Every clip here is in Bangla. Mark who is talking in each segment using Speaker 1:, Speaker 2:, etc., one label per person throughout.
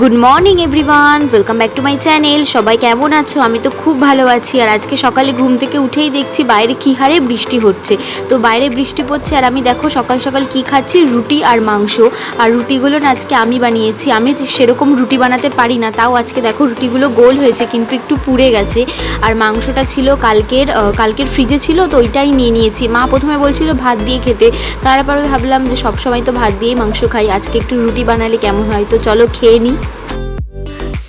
Speaker 1: Good morning everyone welcome back to my channel সবাই কেমন আছো? আমি তো খুব ভালো আছি। আর আজকে সকালে ঘুম থেকে উঠেই দেখছি বাইরে কী হারে বৃষ্টি হচ্ছে। তো বাইরে বৃষ্টি পড়ছে আর আমি দেখো সকাল সকাল কি খাচ্ছি? রুটি আর মাংস। আর রুটিগুলো না আজকে আমি বানিয়েছি। আমি সেরকম রুটি বানাতে পারি না। তাও আজকে দেখো রুটিগুলো গোল হয়েছে, কিন্তু একটু পুড়ে গেছে। আর মাংসটা ছিল কালকের কালকের ফ্রিজে ছিল, তো ওইটাই নিয়ে নিয়েছি। মা প্রথমে বলছিল ভাত দিয়ে খেতে। তারপরে ভাবলাম যে সবসময় তো ভাত দিয়েই মাংস খাই। আজকে একটু রুটি বানালে কেমন হয়? তো চলো খেয়ে নিই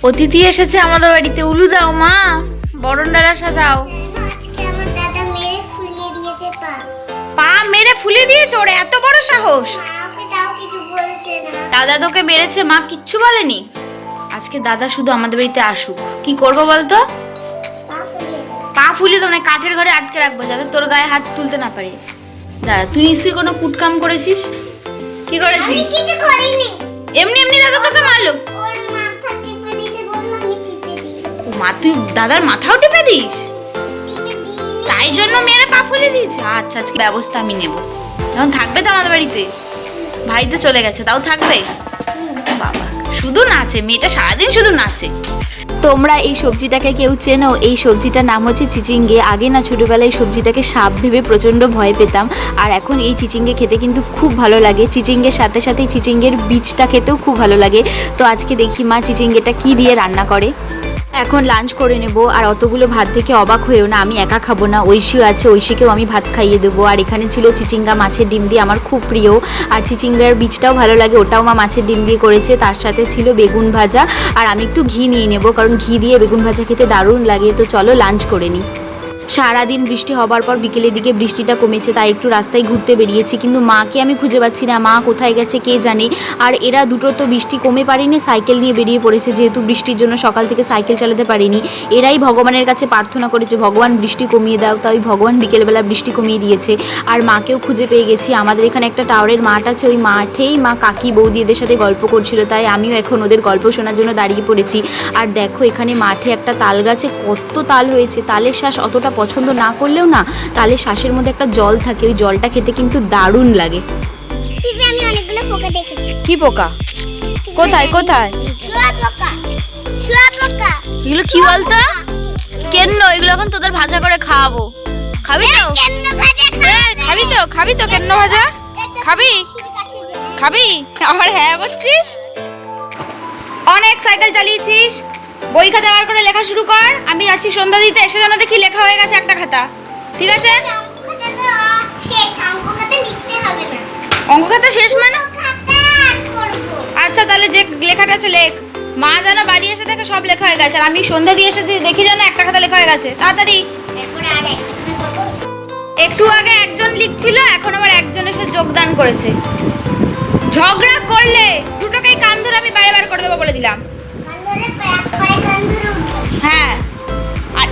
Speaker 2: অতিথি এসেছে আমাদের বাড়িতে। উলু দাও মা। বরণ ডালা সাজাও।
Speaker 3: আজকে মেরে ফুলিয়ে দিয়েছে পা।
Speaker 2: মেরে ফুলে দিয়েছে ওর এত বড় সাহস। দাদা তোকে মেরেছে মা কিচ্ছু বলেনি। আজকে দাদা শুধু আমাদের বাড়িতে আসুক। কি করব বলতো?
Speaker 3: পা ফুলিয়ে
Speaker 2: ফুলে তো মানে কাঠের ঘরে আটকে রাখব যাতে তোর গায়ে হাত তুলতে না পারে। দাঁড়া তুই নিশ্চয়ই কোনো কুটকাম করেছিস? কি করেছিস? এমনি এমনি দাদা তোকে মারলো। তুই দাদার মাথাও টিপে দিস? তাই জন্য মেয়েরা পা ফুলে দিয়েছে। আচ্ছা আজকে ব্যবস্থা আমি নেব। এখন থাকবে তো আমাদের বাড়িতে? ভাই তো চলে গেছে, তাও থাকবে? বাবা, শুধু নাচে, মেয়েটা সারাদিন শুধু নাচে।
Speaker 1: তোমরা এই সবজিটাকে কেউ চেনো? এই সবজিটার নাম হচ্ছে চিচিঙ্গে। আগে না ছোটোবেলায় সবজিটাকে সাপ ভেবে প্রচণ্ড ভয় পেতাম। আর এখন এই চিচিঙ্গে খেতে কিন্তু খুব ভালো লাগে। চিচিঙ্গের সাথে সাথে চিচিঙ্গের বীজটা খেতেও খুব ভালো লাগে। তো আজকে দেখি মা চিচিঙ্গেটা কি দিয়ে রান্না করে। এখন লাঞ্চ করে নেব, আর অতগুলো ভাত থেকে অবাক হয়েও, না, আমি একা খাব না, ঐশীও আছে, ঐশীকেও আমি ভাত খাইয়ে দেবো। আর এখানে ছিল চিচিঙ্গা মাছের ডিম দিয়ে আমার খুব প্রিয়, আর চিচিঙ্গার বীজটাও ভালো লাগে, ওটাও মা মাছের ডিম দিয়ে করেছে, তার সাথে ছিল বেগুন ভাজা, আর আমি একটু ঘি নিয়ে নেব, কারণ ঘি দিয়ে বেগুন ভাজা খেতে দারুণ লাগে, তো চলো লাঞ্চ করে নিই। সারাদিন বৃষ্টি হবার পর বিকেলের দিকে বৃষ্টিটা কমেছে, তাই একটু রাস্তায় ঘুরতে বেরিয়েছি। কিন্তু মাকে আমি খুঁজে পাচ্ছি না, মা কোথায় গেছে কে জানে। আর এরা দুটো তো বৃষ্টি কমে পারেনি, সাইকেল নিয়ে বেরিয়ে পড়েছে, যেহেতু বৃষ্টির জন্য সকাল থেকে সাইকেল চালাতে পারিনি। এরাই ভগবানের কাছে প্রার্থনা করেছে, ভগবান বৃষ্টি কমিয়ে দাও, তাই ভগবান বিকেলবেলা বৃষ্টি কমিয়ে দিয়েছে। আর মাকেও খুঁজে পেয়ে গেছি, আমাদের এখানে একটা টাওয়ারের মাঠ আছে, ওই মাঠেই মা কাকি বৌদি এদের সাথে গল্প করছিল, তাই আমিও এখন ওদের গল্প শোনার জন্য দাঁড়িয়ে পড়েছি। আর দেখো, এখানে মাঠে একটা তাল গাছে কত তাল হয়েছে, তালের শ্বাস অতটা পছন্দ না করলেও না তাহলে শ্বাসের মধ্যে একটা জল থাকে ওই জলটা খেতে কিন্তু দারুণ লাগে।
Speaker 3: আমি অনেকগুলো পোকা দেখেছি।
Speaker 2: কি পোকা? কোথায় কোথায়?
Speaker 3: শুয়া পোকা শুয়া পোকা।
Speaker 2: এগুলো কি বলতো? কেন? এগুলো এখন তোদের ভাজা করে খাওয়াবো। খাবি তো?
Speaker 3: কেন
Speaker 2: খাবি তো? খাবি তো কেন ভাজা? খাবি? খাবি? আবার হ্যাঁ করছিস? অনেক সাইকেল চালিয়েছিস। বই খাতা বার করে লেখা শুরু কর। আমি যাচ্ছি সন্ধ্যা দিতে, এসে যেন দেখি লেখা হয়ে গেছে একটা খাতা। ঠিক আছে? অঙ্ক খাতা শেষ মানে? আচ্ছা তাহলে যে লেখাটা আছে লেখ। মা যেন বাড়ি এসে দেখে সব লেখা হয়ে গেছে, আর আমি সন্ধ্যা দিয়ে এসে দেখি যেন একটা খাতা লেখা হয়ে গেছে। তাড়াতাড়ি।
Speaker 3: একটু
Speaker 2: আগে একজন লিখছিল, এখন আবার একজন এসে যোগদান করেছে। ঝগড়া করলে দুটোকেই কান ধরে আমি বাইরে বার করে দেবো বলে দিলাম।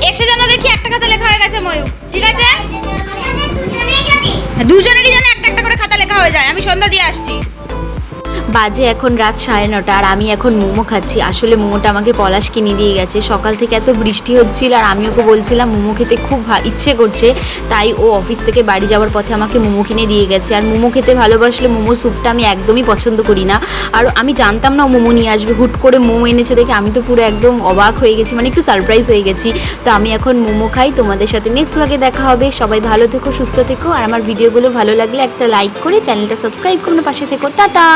Speaker 2: এসে যেন দেখি একটা খাতা লেখা হয়ে গেছে ময়ূর। ঠিক আছে?
Speaker 3: যদি
Speaker 2: দুজনেরই যেন একটা একটা করে খাতা লেখা হয়ে যায়। আমি সন্ধ্যা দিয়ে আসছি।
Speaker 1: বাজে এখন রাত সাড়ে নটা আর আমি এখন মোমো খাচ্ছি। আসলে মোমোটা আমাকে পলাশ কিনে দিয়ে গেছে। সকাল থেকে এত বৃষ্টি হচ্ছিল আর আমি ওকে বলছিলাম মোমো খেতে খুব ইচ্ছে করছে। তাই ও অফিস থেকে বাড়ি যাওয়ার পথে আমাকে মোমো কিনে দিয়ে গেছে। আর মোমো খেতে ভালোবাসলে মোমো স্যুপটা আমি একদমই পছন্দ করি না। আর আমি জানতাম না ও মোমো নিয়ে আসবে। হুট করে মোমো এনেছে দেখে আমি তো পুরো একদম অবাক হয়ে গেছি। মানে একটু সারপ্রাইজ হয়ে গেছি। তো আমি এখন মোমো খাই। তোমাদের সাথে নেক্সট ভাগে দেখা হবে। সবাই ভালো থেকো, সুস্থ থেকো। আর আমার ভিডিওগুলো ভালো লাগলে একটা লাইক করে চ্যানেলটা সাবস্ক্রাইব করে পাশে থেকো। টাটা!